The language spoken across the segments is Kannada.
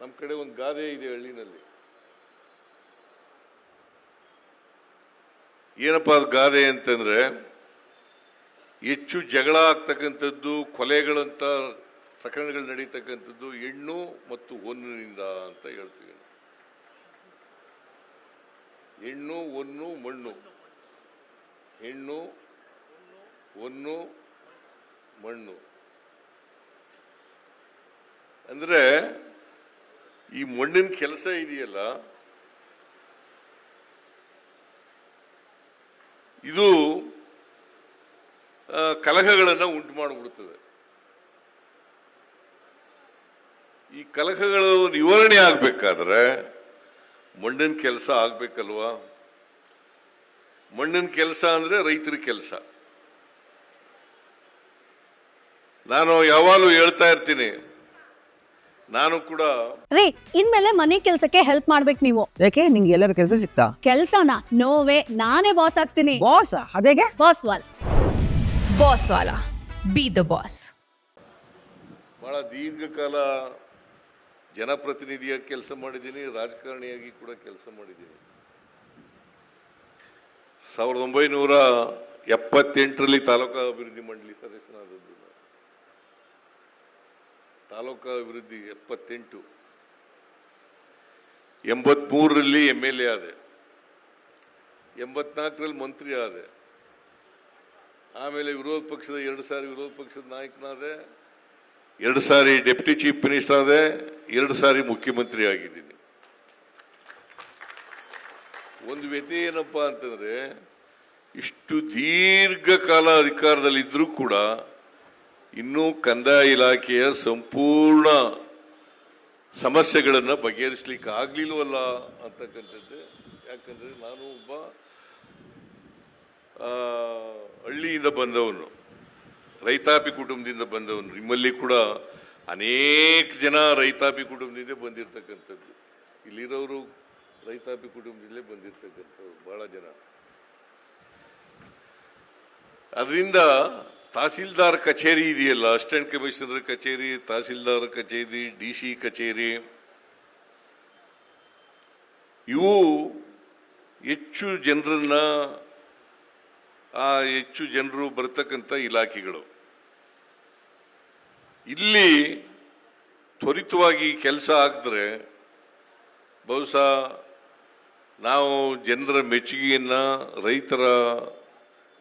ನಮ್ಮ ಕಡೆ ಒಂದು ಗಾದೆ ಇದೆ ಹಳ್ಳಿನಲ್ಲಿ. ಏನಪ್ಪ ಅದು ಗಾದೆ ಅಂತಂದ್ರೆ, ಹೆಚ್ಚು ಜಗಳ ಆಗ್ತಕ್ಕಂಥದ್ದು, ಕೊಲೆಗಳಂತ ಪ್ರಕರಣಗಳು ನಡೀತಕ್ಕಂಥದ್ದು ಹೆಣ್ಣು ಮತ್ತು ಹೊನ್ನಿನಿಂದ ಅಂತ ಹೇಳ್ತೀವಿ. ಹೆಣ್ಣು ಒನ್ನು ಮಣ್ಣು. ಹೆಣ್ಣು ಒನ್ನು ಮಣ್ಣು. ಅಂದ್ರೆ ಈ ಮಣ್ಣಿನ ಕೆಲಸ ಇದೆಯಲ್ಲ? ಇದು ಕಲಹಗಳನ್ನು ಉಂಟು ಮಾಡಿಬಿಡ್ತದೆ. ಈ ಕಲಹಗಳು ನಿವಾರಣೆ ಆಗಬೇಕಾದ್ರೆ ಮಣ್ಣಿನ ಕೆಲಸ ಆಗಬೇಕಲ್ವಾ? ಮಣ್ಣಿನ ಕೆಲಸ ಅಂದ್ರೆ ರೈತರ ಕೆಲಸ. ನಾನು ಯಾವಾಗಲೂ ಹೇಳ್ತಾ ಇರ್ತೀನಿ ನಾನು ಕೂಡ ರೀ ಇನ್ಮೇಲೆ ಮನೆ ಕೆಲ್ಸಕ್ಕೆ ಹೆಲ್ಪ್ ಮಾಡ್ಬೇಕು ನೀವು. ಯಾಕೆ? ನಿಂಗೆ ಎಲ್ಲರ ಕೆಲಸ ಸಿಗ್ತಾ ಕೆಲ್ಸನ? ನೋವೇ ನಾನೇ ಬಾಸ್ ಆಗ್ತೀನಿ. ಬಾಸ್ ಅದೇಗೆ? ಬಾಸ್ ವಾಲ್ ಬಾಸ್ ವಾಲ ಬಿ ದ ಬಾಸ್ ಬಹಳ ದೀರ್ಘಕಾಲ ಜನಪ್ರತಿನಿಧಿಯಾಗಿ ಕೆಲಸ ಮಾಡಿದ್ದೀನಿ ರಾಜಕಾರಣಿಯಾಗಿ ಕೂಡ ಕೆಲಸ ಮಾಡಿದ್ದೀನಿ. ಸಾವಿರದ ಒಂಬೈನೂರ ಎಪ್ಪತ್ತೆಂಟರಲ್ಲಿ ತಾಲೂಕು ಅಭಿವೃದ್ಧಿ ಮಂಡಳಿ ಸದಸ್ಯನಾದದ್ದು. ತಾಲೂಕಾ ಅಭಿವೃದ್ಧಿ ಎಪ್ಪತ್ತೆಂಟು. ಎಂಬತ್ಮೂರರಲ್ಲಿ ಎಂ ಎಲ್ ಎ ಆದೆ. ಎಂಬತ್ನಾಲ್ಕರಲ್ಲಿ ಮಂತ್ರಿ ಆದೆ. ಆಮೇಲೆ ವಿರೋಧ ಪಕ್ಷದ ಎರಡು ಸಾರಿ ವಿರೋಧ ಪಕ್ಷದ ನಾಯಕನಾದೆ. ಎರಡು ಸಾರಿ ಡೆಪ್ಟಿ ಚೀಫ್ ಮಿನಿಸ್ಟರ್ ಆದೆ. ಎರಡು ಸಾರಿ ಮುಖ್ಯಮಂತ್ರಿ ಆಗಿದ್ದೀನಿ. ಒಂದು ವ್ಯತೆ ಏನಪ್ಪಾ ಅಂತಂದ್ರೆ, ಇಷ್ಟು ದೀರ್ಘಕಾಲ ಅಧಿಕಾರದಲ್ಲಿದ್ದರೂ ಕೂಡ ಇನ್ನೂ ಕಂದಾಯ ಇಲಾಖೆಯ ಸಂಪೂರ್ಣ ಸಮಸ್ಯೆಗಳನ್ನು ಬಗೆಹರಿಸಲಿಕ್ಕೆ ಆಗ್ಲಿಲ್ವಲ್ಲ ಅಂತಕ್ಕಂಥದ್ದು. ಯಾಕಂದ್ರೆ ನಾನು ಒಬ್ಬ ಹಳ್ಳಿಯಿಂದ ಬಂದವನು, ರೈತಾಪಿ ಕುಟುಂಬದಿಂದ ಬಂದವನು. ನಿಮ್ಮಲ್ಲಿ ಕೂಡ ಅನೇಕ ಜನ ರೈತಾಪಿ ಕುಟುಂಬದಿಂದ ಬಂದಿರತಕ್ಕಂಥದ್ದು. ಇಲ್ಲಿರೋರು ರೈತಾಪಿ ಕುಟುಂಬದಲ್ಲೇ ಬಂದಿರತಕ್ಕಂಥವ್ರು, ಬಹಳ ಜನ. ಅದರಿಂದ ತಹಸೀಲ್ದಾರ್ ಕಚೇರಿ ಇದೆಯಲ್ಲ, ಅಸಿಸ್ಟೆಂಟ್ ಕಮಿಷನರ್ ಕಚೇರಿ, ತಹಸೀಲ್ದಾರ್ ಕಚೇರಿ, ಡಿ ಸಿ ಕಚೇರಿ. ಇವು ಹೆಚ್ಚು ಜನರನ್ನ, ಆ ಹೆಚ್ಚು ಜನರು ಬರ್ತಕ್ಕಂಥ ಇಲಾಖೆಗಳು. ಇಲ್ಲಿ ತ್ವರಿತವಾಗಿ ಕೆಲಸ ಆಗಿದ್ರೆ, ಬಹುಶಃ ನಾವು ಜನರ ಮೆಚ್ಚುಗೆಯನ್ನು, ರೈತರ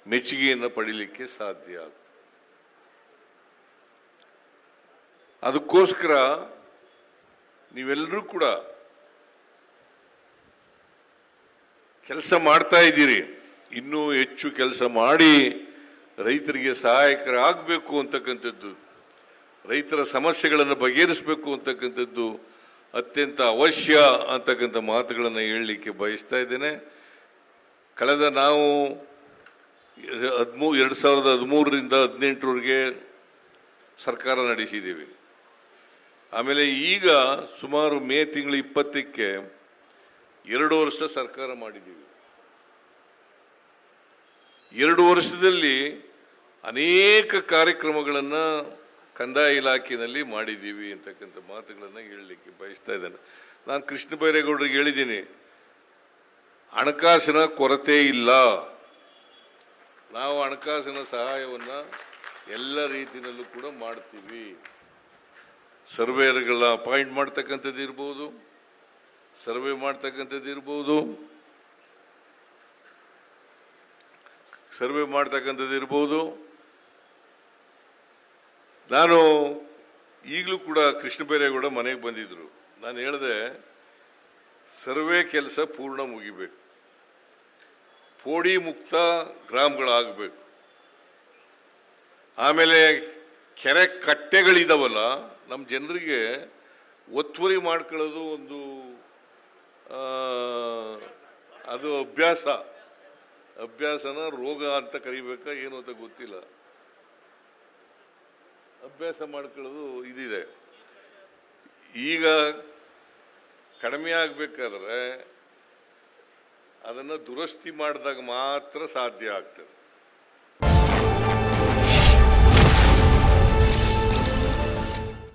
ಮೆಚ್ಚುಗೆಯನ್ನು ಪಡೀಲಿಕ್ಕೆ ಸಾಧ್ಯ ಆಗ್ತದೆ. ಅದಕ್ಕೋಸ್ಕರ ನೀವೆಲ್ಲರೂ ಕೂಡ ಕೆಲಸ ಮಾಡ್ತಾ ಇದ್ದೀರಿ. ಇನ್ನೂ ಹೆಚ್ಚು ಕೆಲಸ ಮಾಡಿ ರೈತರಿಗೆ ಸಹಾಯಕರಾಗಬೇಕು ಅಂತಕ್ಕಂಥದ್ದು, ರೈತರ ಸಮಸ್ಯೆಗಳನ್ನು ಬಗೆಹರಿಸಬೇಕು ಅಂತಕ್ಕಂಥದ್ದು ಅತ್ಯಂತ ಅವಶ್ಯ ಅಂತಕ್ಕಂಥ ಮಾತುಗಳನ್ನು ಹೇಳಲಿಕ್ಕೆ ಬಯಸ್ತಾ ಇದ್ದೇನೆ. ಕಳೆದ ನಾವು ಹದಿಮೂ, ಎರಡು ಸಾವಿರದ ಹದಿಮೂರರಿಂದ ಹದಿನೆಂಟರವರೆಗೆ ಸರ್ಕಾರ ನಡೆಸಿದ್ದೀವಿ. ಆಮೇಲೆ ಈಗ ಸುಮಾರು ಮೇ ತಿಂಗಳ ಇಪ್ಪತ್ತಕ್ಕೆ ಎರಡು ವರ್ಷ ಸರ್ಕಾರ ಮಾಡಿದ್ದೀವಿ. ಎರಡು ವರ್ಷದಲ್ಲಿ ಅನೇಕ ಕಾರ್ಯಕ್ರಮಗಳನ್ನು ಕಂದಾಯ ಇಲಾಖೆಯಲ್ಲಿ ಮಾಡಿದ್ದೀವಿ ಅಂತಕ್ಕಂಥ ಮಾತುಗಳನ್ನು ಹೇಳಲಿಕ್ಕೆ ಬಯಸ್ತಾ ಇದ್ದೇನೆ. ನಾನು ಕೃಷ್ಣ ಬೈರೇಗೌಡರಿಗೆ ಹೇಳಿದ್ದೀನಿ, ಹಣಕಾಸಿನ ಕೊರತೆ ಇಲ್ಲ. ನಾವು ಹಣಕಾಸಿನ ಸಹಾಯವನ್ನು ಎಲ್ಲ ರೀತಿಯಲ್ಲೂ ಕೂಡ ಮಾಡ್ತೀವಿ. ಸರ್ವೇರ್ಗಳ ಅಪಾಯಿಂಟ್ ಮಾಡ್ತಕ್ಕಂಥದ್ದು ಇರ್ಬೋದು, ಸರ್ವೆ ಮಾಡ್ತಕ್ಕಂಥದ್ದು ಇರ್ಬೋದು, ಸರ್ವೆ ಮಾಡ್ತಕ್ಕಂಥದ್ದು ಇರ್ಬೋದು. ನಾನು ಈಗಲೂ ಕೂಡ ಕೃಷ್ಣ ಬೈರೇಗೌಡ ಮನೆಗೆ ಬಂದಿದ್ರು. ನಾನು ಹೇಳಿದೆ, ಸರ್ವೆ ಕೆಲಸ ಪೂರ್ಣ ಮುಗಿಬೇಕು. ಪೋಡಿ ಮುಕ್ತ ಗ್ರಾಮಗಳಾಗಬೇಕು. ಆಮೇಲೆ ಕೆರೆ ಕಟ್ಟೆಗಳಿದಾವಲ್ಲ ನಮ್ಮ ಜನರಿಗೆ ಒತ್ತುವರಿ ಮಾಡ್ಕೊಳ್ಳೋದು ಒಂದು ಅದು ಅಭ್ಯಾಸ. ಅಭ್ಯಾಸನ ರೋಗ ಅಂತ ಕರಿಬೇಕಾ ಏನು ಅಂತ ಗೊತ್ತಿಲ್ಲ. ಅಭ್ಯಾಸ ಮಾಡ್ಕೊಳ್ಳೋದು ಇದಿದೆ. ಈಗ ಕಡಿಮೆ ಆಗಬೇಕಾದ್ರೆ ಅದನ್ನು ದುರಸ್ತಿ ಮಾಡಿದಾಗ ಮಾತ್ರ ಸಾಧ್ಯ ಆಗ್ತದೆ.